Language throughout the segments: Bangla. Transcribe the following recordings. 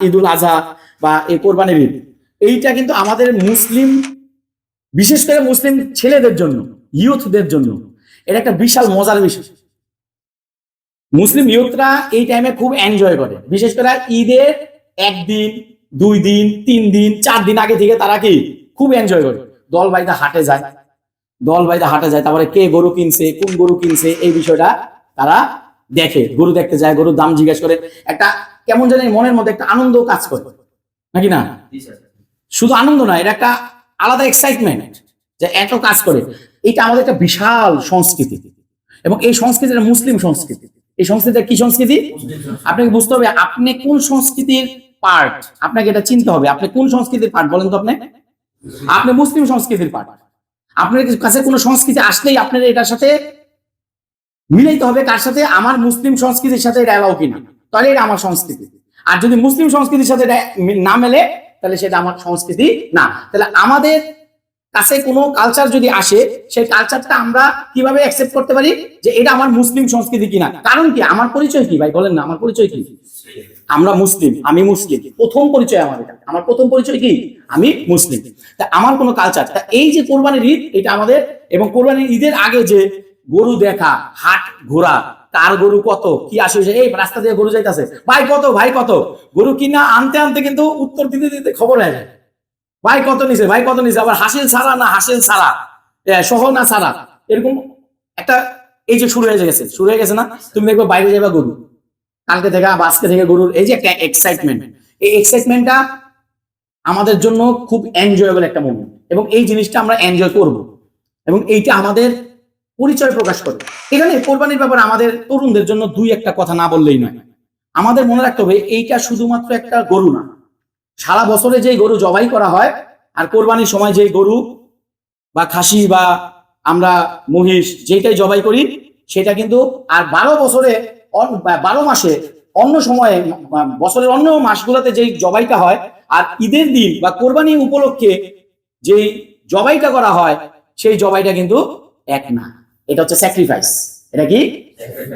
ঈদুল আজহা বা এই কোরবানির ঈদ। এইটা কিন্তু আমাদের মুসলিম, বিশেষ করে মুসলিম ছেলেদের জন্য ইউথদের জন্য এটা একটা বিশাল মজার বিষয়। মুসলিম ইউথরা এই টাইমে খুব এনজয় করে। বিশেষ করে ঈদের একদিন, দুই দিন, তিন দিন, চার দিন আগে থেকে তারা কি খুব এনজয় করে। দল বাইদা হাটে যায়। দল বাইদা হাটে যায়, তারপরে কে গরু কিনছে, কোন গরু কিনছে, এই বিষয়টা তারা দেখে। গরু দেখতে যায়, গরুর দাম জিজ্ঞেস করে। একটা কেমন জানি মনের মধ্যে একটা আনন্দ কাজ করে। নাকি না? শুধু আনন্দ না এটা একটা আলাদা এক্সাইটমেন্ট যে এত কাজ করে। এটা আমাদের একটা বিশাল সংস্কৃতি। এবং এই সংস্কৃতিটা মুসলিম সংস্কৃতি। এই সংস্কৃতিটা কি সংস্কৃতি? আপনাকে বুঝতে হবে আপনি কোন সংস্কৃতির পার্ট আপনাকে এটা চিনতে হবে আপনি কোন সংস্কৃতির পার্ট বলেন তো আপনি? আপনি মুসলিম সংস্কৃতির পার্ট আপনার কাছে কোনো সংস্কৃতি আসলেই আপনার এটার সাথে মিলাইতে হবে কার সাথে? আমার মুসলিম সংস্কৃতির সাথে এটা এলাও কিনা। তাহলে এটা আমার সংস্কৃতি। আর যদি মুসলিম সংস্কৃতির সাথে না মেলে, তাহলে সেটা আমার সংস্কৃতি না। তাহলে আমাদের কাছে কোনো কালচার যদি আসে, সেই কালচারটা আমরা কীভাবে অ্যাকসেপ্ট করতে পারি? যে এটা আমার মুসলিম সংস্কৃতি কিনা? কারণ কি? আমার পরিচয় কি? ভাই, বলেন না, আমার পরিচয় কি? আমরা মুসলিম, আমি মুসলিম। প্রথম পরিচয় আমার এটা। আমার প্রথম পরিচয় কি? আমি মুসলিম। তা আমার কোনো কালচার তা এই যে কোরবানির ঈদ, এটা আমাদের, এবং কোরবানির ঈদের আগে যে গরু দেখা, হাট ঘোরা কার গরু কত? কি আসে এই রাস্তা দিয়ে গরু যাইতেছে। ভাই কত? ভাই কত? গরু কিনা আনতে আনতে কিন্তু উত্তর দিতে দিতে খবর হয়ে যায়। ভাই কত নিছে? ভাই কত নিছে? আবার হাসিল ছাড়া না হাসিল এ, সহ না ছাড়া? এরকম একটা এই যে শুরু হয়ে গেছে। শুরু হয়ে গেছে না? তুমি দেখবে বাইরে যাবা গরু। কালকে থেকে বা আজকে থেকে গরুর এই যে একটা এক্সাইটমেন্ট এই এক্সাইটমেন্টটা আমাদের জন্য খুব এনজয়েবল একটা মোমেন্ট এবং এই জিনিসটা আমরা এনজয় করব। এবং এইটা আমাদের পরিচয় প্রকাশ করে এখানে কোরবানির ব্যাপারে আমাদের তরুণদের জন্য দুই একটা কথা না বললেই নয়। আমাদের মনে রাখতে হবে, এইটা শুধুমাত্র একটা গরু না। সারা বছরে যে গরু জবাই করা হয়, আর কোরবানির সময় যে গরু বা খাসি বা আমরা মহিষ যেটাই জবাই করি, সেটা কিন্তু আর বারো বছরে বারো মাসে অন্য সময়ে, বছরের অন্য মাসগুলোতে যেই জবাইটা হয়, আর ঈদের দিন বা কোরবানি উপলক্ষে যেই জবাইটা করা হয়, সেই জবাইটা কিন্তু এক না। এটা হচ্ছে স্যাক্রিফাইস এটা কি?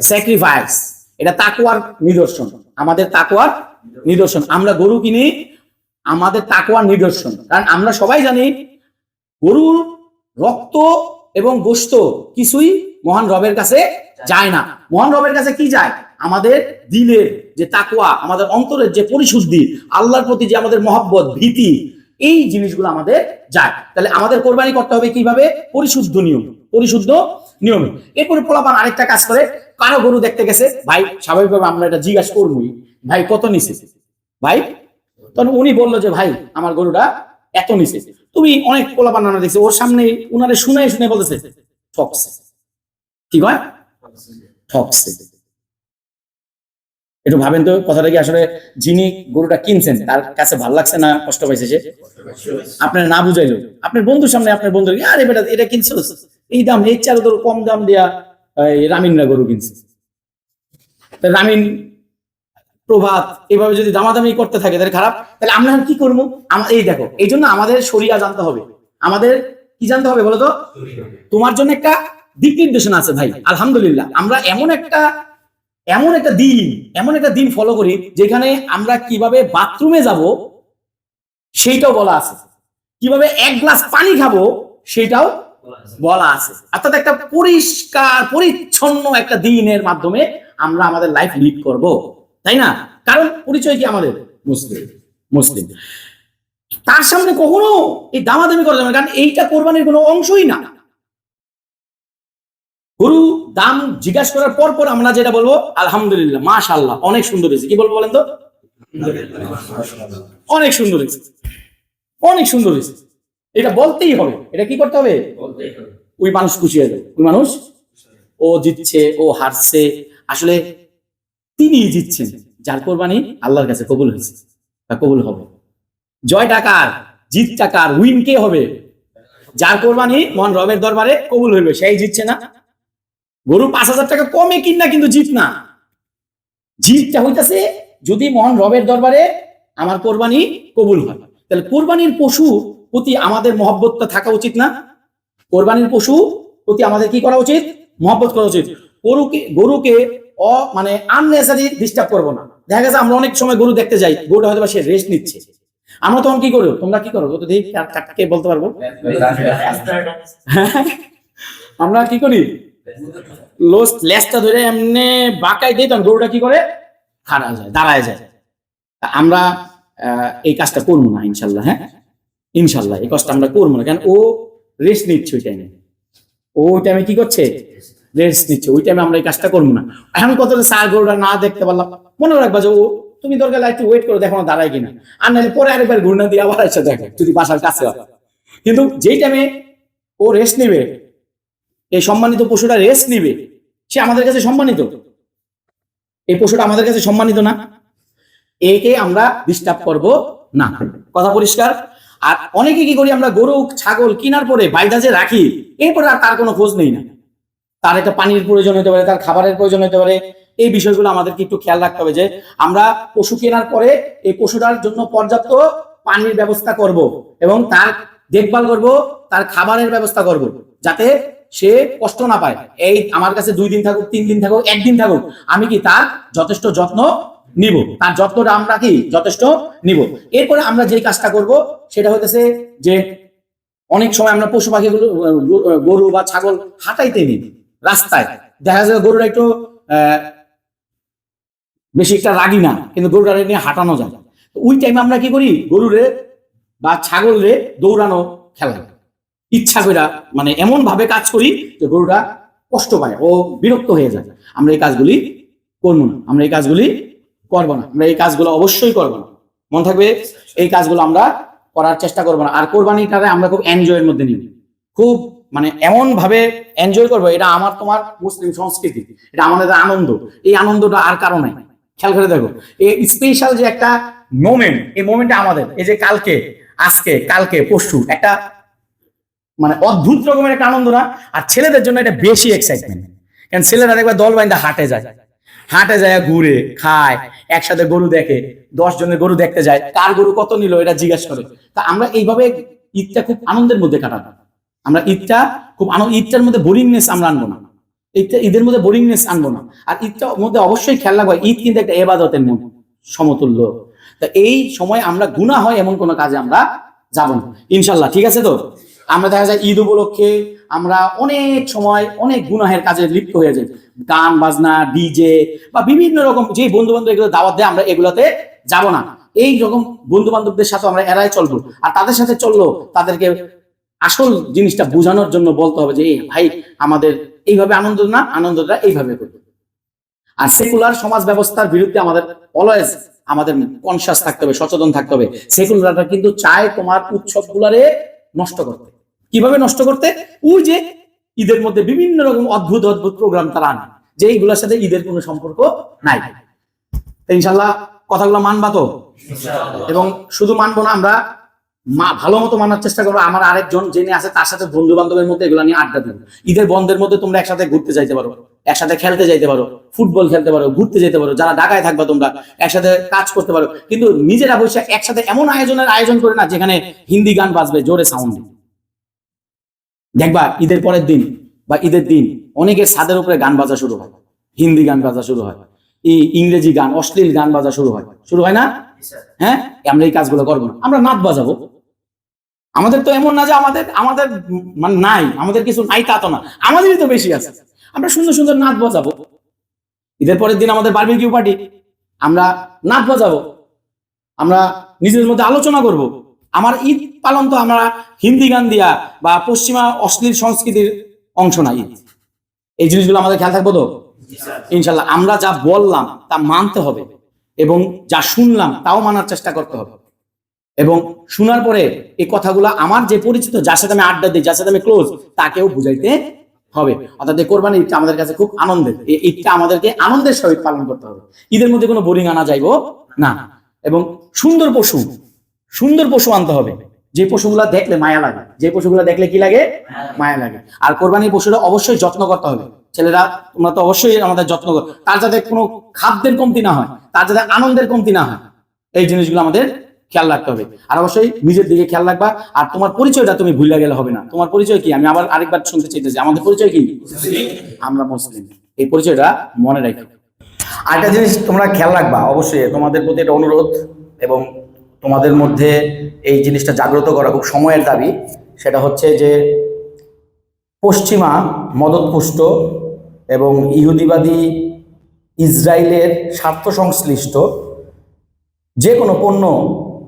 স্যাক্রিফাইস এটা তাকুয়ার নিদর্শন। আমাদের তাকুয়ার নিদর্শন। আমরা গরু কিনি, আমাদের তাকুয়ার নিদর্শন। কারণ আমরা সবাই জানি, গরুর রক্ত এবং গোস্ত কিছুই মহান রবের কাছে যায় না। মহান রবের কাছে কি যায়? আমাদের দিলের যে তাকুয়া আমাদের অন্তরের যে পরিশুদ্ধি, আল্লাহর প্রতি যে আমাদের মহব্বত, ভীতি এই জিনিসগুলো আমাদের যায়। তাহলে আমাদের কোরবানি করতে হবে কীভাবে? পরিশুদ্ধ নিয়ম। পরিশুদ্ধ নিয়মে। এরপরে পোলাপান আরেকটা কাজ করে। কারও গরু দেখতে গেছে, ভাই, স্বাভাবিকভাবে আমরা এটা জিজ্ঞাসা করবই। ভাই, কত নিছে? ভাই, তখন উনি বলল যে, ভাই, আমার গরুটা এত নিছে। তুমি অনেক পোলাপান রান্না দেখছ, ওর সামনে উনারে শুনে শুনে বলতেছে, ঠকছে। কি কয়? ঠকছে। একটু ভাবেন তো কথাটা কি আসলে যিনি গরুটা কিনছেন, তার কাছে ভালো লাগছে না কষ্ট পাইছে সে? আপনার না বুঝাইলো। আপনার বন্ধুর সামনে আপনার বন্ধু, আরে বেটা, এটা কিনছো এই দাম এর চার তোর কম দাম দিয়া, এই রামিনরা গরু কিনছে। রামিন প্রভাত এভাবে যদি দামাদামি করতে থাকে, তাহলে খারাপ। তাহলে আমরা কি করব? এই দেখো, এই জন্য আমাদের শরিয়া জানতে হবে। আমাদের কি জানতে হবে বলো তো? তোমার জন্য একটা দিক নির্দেশনা আছে ভাই, আলহামদুলিল্লাহ। আমরা এমন একটা এমন একটা দিন, এমন একটা দিন ফলো করি যেখানে আমরা কীভাবে বাথরুমে যাব, সেইটাও বলা আছে। কীভাবে এক গ্লাস পানি খাব সেটাও বলা আছে। অর্থাৎ একটা পরিষ্কার, পরিচ্ছন্ন একটা দিনের মাধ্যমে আমরা আমাদের লাইফ লিড করব। তাই না? কারণ পরিচয় কি আমাদের? মুসলিম মুসলিম। তার সামনে কখনো এই দামাদামি করা যাবে কারণ এইটা কোরবানির কোনো অংশই না। গরু দাম জিজ্ঞাসা করার পর পর আমরা যেটা বলব আলহামদুলিল্লাহ মাশাআল্লাহ অনেক সুন্দর হয়েছে। কি বলব বলেন তো? অনেক সুন্দর হয়েছে। অনেক সুন্দর হয়েছে। এটা বলতেই হবে। এটা কি করতে হবে? ওই মানুষ খুশি হয়ে যাবে। ওই মানুষ ও জিতছে ও হারছে। আসলে তিনি জিতছেন যার কোরবানি আল্লাহর কাছে কবুল হয়েছে। বা কবুল হবে। জয় টাকার জিত টাকার উইন কে হবে? যার কোরবানি মন রবের দরবারে কবুল হইবে সেই জিতছে না। গরু পাঁচ হাজার টাকা কমে কিন না কিন্তু জিত না। জিতটা হইতাছে যদি মহান রবের দরবারে আমার কোরবানি কবুল হয়। তাহলে কোরবানির পশু প্রতি আমাদের মহব্বতটা থাকা উচিত না। কোরবানির পশু প্রতি আমাদের কি করা উচিত? মহব্বত করা উচিত। গরুকে গরুকে অ মানে আননেসারি ডিস্টার্ব করব না। দেখা গেছে আমরা অনেক সময় গরু দেখতে যাই গরুটা হয়তো বা সে রেস্ট নিচ্ছে। আমরা তখন কি করো তোমরা কি করো? তো দেখি বলতে পারব? আমরা কি করি? লোস লেজটা ধরে এমনি বাঁকাই দিই গরুটা কি করে? খাড়া যায়, দাঁড়ায় যায়। আমরা এই কাজটা করব না, ইনশাল্লাহ হ্যাঁ? ইনশাল্লাহ, এই কাজটা আমরা করব না, কারণ ও রেস্ট নিচ্ছে ওই টাইমে ও ওই টাইমে কি করছে? রেস্ট নিচ্ছে, ওই টাইমে আমরা এই কাজটা করব না। এখন কত সার গরুটা না দেখতে পারলাম মনে রাখবা যে ও, তুমি দরকার একটু ওয়েট করে, দেখো দাঁড়ায় কিনা। আর নাহলে পরে আরেকবার ঘুরনা দিয়ে আবার এসে দেখো, যদি বাসার কাছে হয়। কিন্তু যেই টাইমে ও রেস্ট নেবে এই সম্মানিত পশুটা রেস্ট নিবে। সে আমাদের কাছে সম্মানিত। এই পশুটা আমাদের কাছে সম্মানিত না। একে আমরা ডিস্টার্ব করব না। কথা পরিষ্কার? আর অনেকে কি করি, আমরা গরু, ছাগল কেনার পরে বাইদা যে রাখি, এরপরে আর তার কোনো খোঁজ নেই না। তার একটা পানির প্রয়োজন হতে পারে, তার খাবারের প্রয়োজন হতে পারে। এই বিষয়গুলো আমাদেরকে একটু খেয়াল রাখতে হবে যে, আমরা পশু কেনার পরে এই পশুটার জন্য পর্যাপ্ত পানির ব্যবস্থা করব এবং তার দেখভাল করব, তার খাবারের ব্যবস্থা করব, যাতে সে কষ্ট না পায়। এই আমার কাছে দুই দিন থাকুক, তিন দিন থাকুক, একদিন থাকুক, আমি কি তার যথেষ্ট যত্ন নিব? তার যত্নটা আমরা কি যথেষ্ট নিব? এরপরে আমরা যে কাজটা করব, সেটা হতেছে যে অনেক সময় আমরা পশু পাখিগুলো, গরু বা ছাগল হাঁটাইতে নিই রাস্তায়। দেখা যায় গরুরা একটু বেশি একটা রাগি না, কিন্তু গরুটা নিয়ে হাঁটানো যায়। ওই টাইমে আমরা কি করি? গরুরে বা ছাগলরে দৌড়ানো খেলাই ইচ্ছা করে মানে এমন ভাবে কাজ করি যে গরুটা কষ্ট পায়, ও বিরক্ত হয়ে যায়। আমরা এই কাজগুলি করব না, আমরা এই কাজগুলি করব না, আমরা এই কাজগুলো অবশ্যই করব না। মন থাকবে, এই কাজগুলো আমরা করার চেষ্টা করব না। আর কোরবানিটারে আমরা খুব এনজয়ের মধ্যে নিব। খুব মানে এমন ভাবে এনজয় করব, এটা আমার তোমার মুসলিম সংস্কৃতি, এটা আমাদের আনন্দ। এই আনন্দটা আর কারও নাই। খেয়াল করে দেখো, এই স্পেশাল যে একটা মোমেন্ট এই মোমেন্টটা আমাদের, এই যে কালকে, আজকে, কালকে, পরশু, একটা মানে অদ্ভুত রকমের একটা আনন্দ না? আর ছেলেদের জন্য এটা বেশি এক্সাইটমেন্ট কারণ ছেলেরা দেখবে দল বাইন্দা হাটে যায়। হাটে যায়, ঘুরে, খায়, একসাথে গরু দেখে, দশ জনের গরু দেখতে যায়, কার গরু কত নিল এটা জিজ্ঞেস করে। তা আমরা এইভাবে ঈদটা খুব আনন্দের মধ্যে কাটাবো। আমরা ঈদটা খুব আনন্দ, ঈদটার মধ্যে বোরিংনেস আমরা আনব না। ঈদটা, ঈদের মধ্যে বোরিংনেস আনব না। আর ঈদটার মধ্যে অবশ্যই খেয়াল রাখব, ঈদ কিন্তু একটা এবাদতের মধ্যে সমতুল্য। তা এই সময় আমরা গুণা হয় এমন কোনো কাজে আমরা যাব না। ইনশাল্লাহ, ঠিক আছে তো? আমরা দেখা যায় ঈদ উপলক্ষে আমরা অনেক সময় অনেক গুনাহের কাজে লিপ্ত হয়ে যাই। গান, বাজনা, ডিজে বা বিভিন্ন রকম যে বন্ধু বান্ধব এগুলো দাওয়াত দেয়, আমরা এগুলোতে যাব না। এই রকম বন্ধু বান্ধবদের সাথে আমরা এড়াই চলবো। আর তাদের সাথে চলল, তাদেরকে আসল জিনিসটা বোঝানোর জন্য বলতে হবে যে, এই ভাই, আমাদের এইভাবে আনন্দ না, আনন্দটা এইভাবে করবে আর সেকুলার সমাজ ব্যবস্থার বিরুদ্ধে আমাদের অলওয়েজ আমাদের কনসিয়াস থাকতে হবে, সচেতন থাকতে হবে। সেকুলারটা কিন্তু চায় তোমার উৎসবগুলারে নষ্ট করতে। কীভাবে নষ্ট করতে? ওই যে ঈদের মধ্যে বিভিন্ন রকম অদ্ভুত অদ্ভুত প্রোগ্রাম তারা আনে যে এইগুলোর সাথে ঈদের কোনো সম্পর্ক নাই। ইনশাল্লাহ কথাগুলো মানবা তো? এবং শুধু মানবো না আমরা মা ভালো মতো মানার চেষ্টা করব। আমার আরেকজন জেনে আছে তার সাথে বন্ধু বান্ধবের মধ্যে এগুলো নিয়ে আড্ডা দিব। ঈদের বন্ধের মধ্যে তোমরা একসাথে ঘুরতে যাইতে পারো একসাথে খেলতে যাইতে পারো ফুটবল খেলতে পারো ঘুরতে যেতে পারো যারা ঢাকায় থাকবা তোমরা একসাথে কাজ করতে পারো। কিন্তু নিজেরা বসে একসাথে এমন আয়োজনের আয়োজন করে না যেখানে হিন্দি গান বাজবে জোরে সাউন্ডে দেখবা ঈদের পরের দিন বা ঈদের দিন অনেকের ছাদের উপরে গান বাজা শুরু হয়, হিন্দি গান বাজা শুরু হয় এই ইংরেজি গান, অশ্লীল গান বাজা শুরু হয় শুরু হয় না? হ্যাঁ? আমরা এই কাজগুলো করব না। আমরা নাচ বাজাবো। আমাদের তো এমন না যে আমাদের আমাদের মানে নাই, আমাদের কিছু নাই তা তো না। আমাদেরই তো বেশি আছে। আমরা সুন্দর সুন্দর নাচ বাজাবো। ঈদের পরের দিন আমাদের বার্বিকিউ পার্টি। আমরা নাচ বাজাবো। আমরা নিজেদের মধ্যে আলোচনা করব। আমার ঈদ পালন তো আমরা হিন্দি গান দিয়া বা পশ্চিমা অশ্লীল সংস্কৃতির অংশ না ঈদ। এই জিনিসগুলো আমাদের খেয়াল থাকব তো? ইনশাল্লাহ। আমরা যা বললাম, তা মানতে হবে এবং যা শুনলাম, তাও মানার চেষ্টা করতে হবে। এবং শোনার পরে এই কথাগুলো আমার যে পরিচিত, যার সাথে আমি আড্ডা দিই, যার সাথে আমি ক্লোজ তাকেও বুঝাইতে হবে। অর্থাৎ এই কোরবানি ঈদটা আমাদের কাছে খুব আনন্দের। এই ঈদটা আমাদেরকে আনন্দের সহিত পালন করতে হবে। ঈদের মধ্যে কোনো বোরিং আনা যাইবো না। এবং সুন্দর পশু সুন্দর পশু আনতে হবে। যে পশুগুলা দেখলে মায়া লাগে, যে পশুগুলা দেখলে কি লাগে? মায়া লাগে। আর কোরবানির পশুরা অবশ্যই যত্ন করতে হবে। ছেলেরা, তোমরা তো অবশ্যই আমাদের যত্ন করো। তার যাতে কোনো খাদ্যের কমতি না হয়, তার যাতে আনন্দের কমতি না হয়, এই জিনিসগুলো আমাদের খেয়াল রাখতে হবে। আর অবশ্যই নিজের দিকে খেয়াল রাখবা। আর তোমার পরিচয়টা তুমি ভুলে গেলে হবে না। তোমার পরিচয় কি? আমি আবার আরেকবার শুনতে চাইতেছি। আমাদের পরিচয় কি? আমরা মুসলিম। এই পরিচয়টা মনে রাখো। আরেকটা জিনিস তোমরা খেয়াল রাখবা, অবশ্যই তোমাদের প্রতি একটা অনুরোধ এবং তোমাদের মধ্যে এই জিনিসটা জাগ্রত করা খুব সময়ের দাবি। সেটা হচ্ছে যে পশ্চিমা মদতপুষ্ট এবং ইহুদিবাদী ইসরায়েলের স্বার্থ সংশ্লিষ্ট যে কোনো পণ্য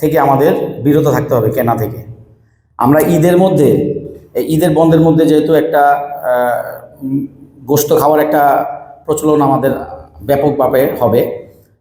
থেকে আমাদের বিরত থাকতে হবে কেনা থেকে। আমরা ঈদের মধ্যে ঈদের বন্ধের মধ্যে যেহেতু একটা গোস্ত খাওয়ার একটা প্রচলন আমাদের ব্যাপকভাবে হবে,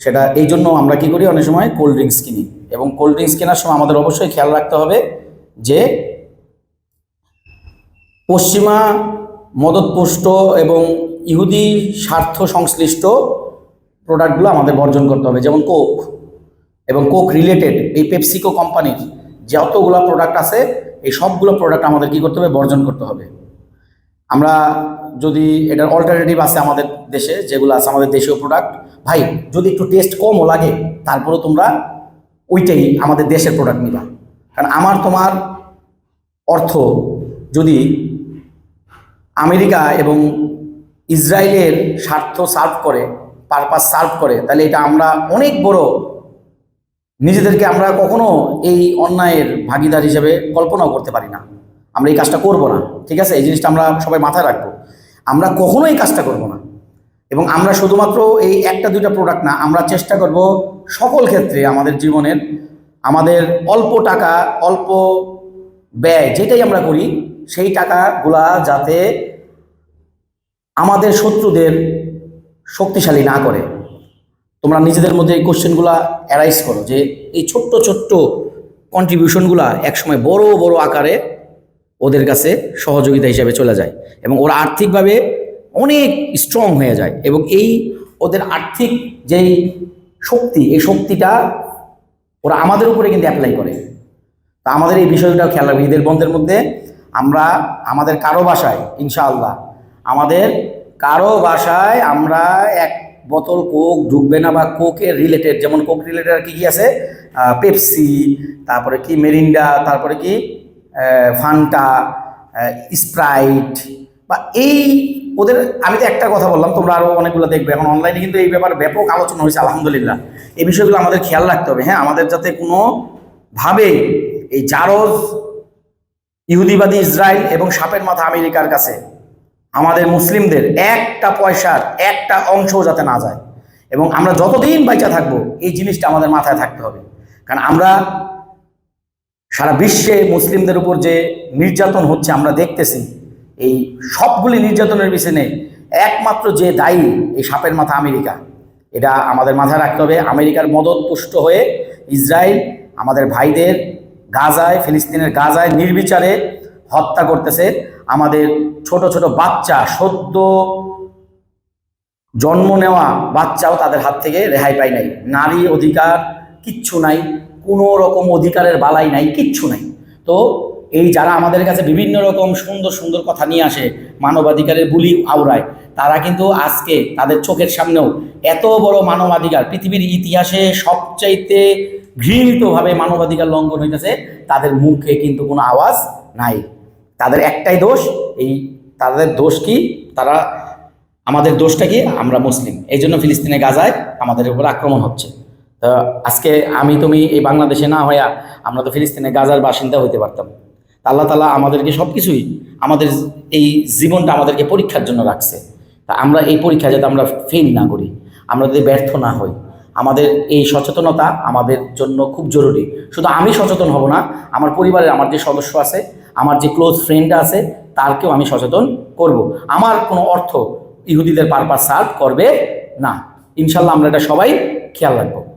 সেটা এই জন্য আমরা কি করি? অনেক সময় কোল্ড ড্রিঙ্কস কিনি। এবং কোল্ড ড্রিঙ্কস কেনার সময় আমাদের অবশ্যই খেয়াল রাখতে হবে যে পশ্চিমা মদতপুষ্ট এবং ইহুদি স্বার্থ সংশ্লিষ্ট প্রোডাক্টগুলো আমাদের বর্জন করতে হবে, যেমন কোক এবং কোক রিলেটেড এই পেপসিকো কোম্পানির যতগুলো প্রোডাক্ট আছে, এই সবগুলো প্রোডাক্ট আমাদের কি করতে হবে? বর্জন করতে হবে। আমরা যদি এটার অল্টারনেটিভ আছে আমাদের দেশে, যেগুলো আছে আমাদের দেশীয় প্রোডাক্ট ভাই যদি একটু টেস্ট কমও লাগে, তারপরেও তোমরা ওইটাই আমাদের দেশের প্রোডাক্ট নিবা। কারণ আমার তোমার অর্থ যদি আমেরিকা এবং ইসরায়েলের স্বার্থ সার্ভ করে পারপাস সার্ভ করে, তাহলে এটা আমরা অনেক বড় নিজেদেরকে আমরা কখনো এই অন্যায়ের ভাগিদার হিসেবে কল্পনাও করতে পারি না। আমরা এই কাজটা করব না, ঠিক আছে? এই জিনিসটা আমরা সবাই মাথায় রাখব। আমরা কখনো এই কাজটা করব না। এবং আমরা শুধুমাত্র এই একটা, দুইটা প্রোডাক্ট না, আমরা চেষ্টা করব সকল ক্ষেত্রে আমাদের জীবনের আমাদের অল্প টাকা, অল্প ব্যয় যেটাই আমরা করি, সেই টাকাগুলা যাতে আমাদের শত্রুদের শক্তিশালী না করে। তোমরা নিজেদের মধ্যে এই কোশ্চেনগুলা অ্যারাইজ করো যে এই ছোট্ট ছোট্ট কন্ট্রিবিউশনগুলা একসময় বড় বড় আকারে ওদের কাছে সহযোগিতা হিসেবে চলে যায় এবং ওরা আর্থিকভাবে অনেক স্ট্রং হয়ে যায় এবং এই ওদের আর্থিক যেই শক্তি, এই শক্তিটা ওরা আমাদের উপরে কিন্তু অ্যাপ্লাই করে। তা আমাদের এই বিষয়টাও খেয়াল রাখবে। ঈদের বন্ধের মধ্যে আমরা আমাদের কারও বাসায়, ইনশাআল্লাহ, আমাদের কারও বাসায় আমরা এক বোতল কোক ঢুকবে না বা কোকের রিলেটেড যেমন কোক রিলেটেড আর কি কী আছে? পেপসি তারপরে কি মেরিন্ডা তারপরে কি ফান্টা স্প্রাইট বা এই ওদের, আমি তো একটা কথা বললাম, তোমরা আরও অনেকগুলো দেখবে। এখন অনলাইনে কিন্তু এই ব্যাপারে ব্যাপক আলোচনা হয়েছে, আলহামদুলিল্লাহ। এই বিষয়গুলো আমাদের খেয়াল রাখতে হবে। হ্যাঁ আমাদের যাতে কোনো ভাবে এই জারজ, ইহুদিবাদী ইসরায়েল এবং সাপের মাথা আমেরিকার কাছে আমাদের মুসলিমদের একটা পয়সার একটা অংশও যাতে না যায়। এবং আমরা যতদিন বাইচা থাকব, এই জিনিসটা আমাদের মাথায় থাকতে হবে। কারণ আমরা সারা বিশ্বে মুসলিমদের উপর যে নির্যাতন হচ্ছে, আমরা দেখতেছি এই সবগুলি নির্যাতনের পিছনে একমাত্র যে দায়ী এই সাপের মাথা আমেরিকা। এটা আমাদের মাথায় রাখতে হবে। আমেরিকার মদত পুষ্ট হয়ে ইসরায়েল আমাদের ভাইদের গাজায়, ফিলিস্তিনের গাজায় নির্বিচারে হত্যা করতেছে। আমাদের ছোট ছোট বাচ্চা, সদ্য জন্ম নেওয়া বাচ্চাও তাদের হাত থেকে রেহাই পায় নাই। নারী অধিকার কিচ্ছু নাই, কোনো রকম অধিকারের বালাই নাই, কিচ্ছু নাই। তো এই যারা আমাদের কাছে বিভিন্ন রকম সুন্দর সুন্দর কথা নিয়ে আসে, মানবাধিকারের বুলি আওড়ায়, তারা কিন্তু আজকে তাদের চোখের সামনেও এত বড় মানবাধিকার, পৃথিবীর ইতিহাসে সবচাইতে ঘৃণিতভাবে মানবাধিকার লঙ্ঘন হইতেছে, তাদের মুখে কিন্তু কোনো আওয়াজ নাই। তাদের একটাই দোষ, এই তাদের দোষ কি? তারা, আমাদের দোষটা কি? আমরা মুসলিম। এই জন্য ফিলিস্তিনে গাজায় আমাদের উপর আক্রমণ হচ্ছে। তো আজকে আমি তুমি এই বাংলাদেশে না হইয়া আমরা তো ফিলিস্তিনে গাজার বাসিন্দা হইতে পারতাম। আল্লাহ তালা আমাদেরকে সব কিছুই আমাদের এই জীবনটা আমাদেরকে পরীক্ষার জন্য রাখছে। তা আমরা এই পরীক্ষা যাতে আমরা ফেল না করি, আমরা যদি ব্যর্থ না হই, আমাদের এই সচেতনতা আমাদের জন্য খুব জরুরি। শুধু আমি সচেতন হব না, আমার পরিবারের আমার যে সদস্য আছে, আমার যে ক্লোজ ফ্রেন্ড আছে, তারকেও আমি সচেতন করব। আমার কোনো অর্থ ইহুদিদের পারপাস সার্ভ করবে না। ইনশাল্লাহ আমরা এটা সবাই খেয়াল রাখব।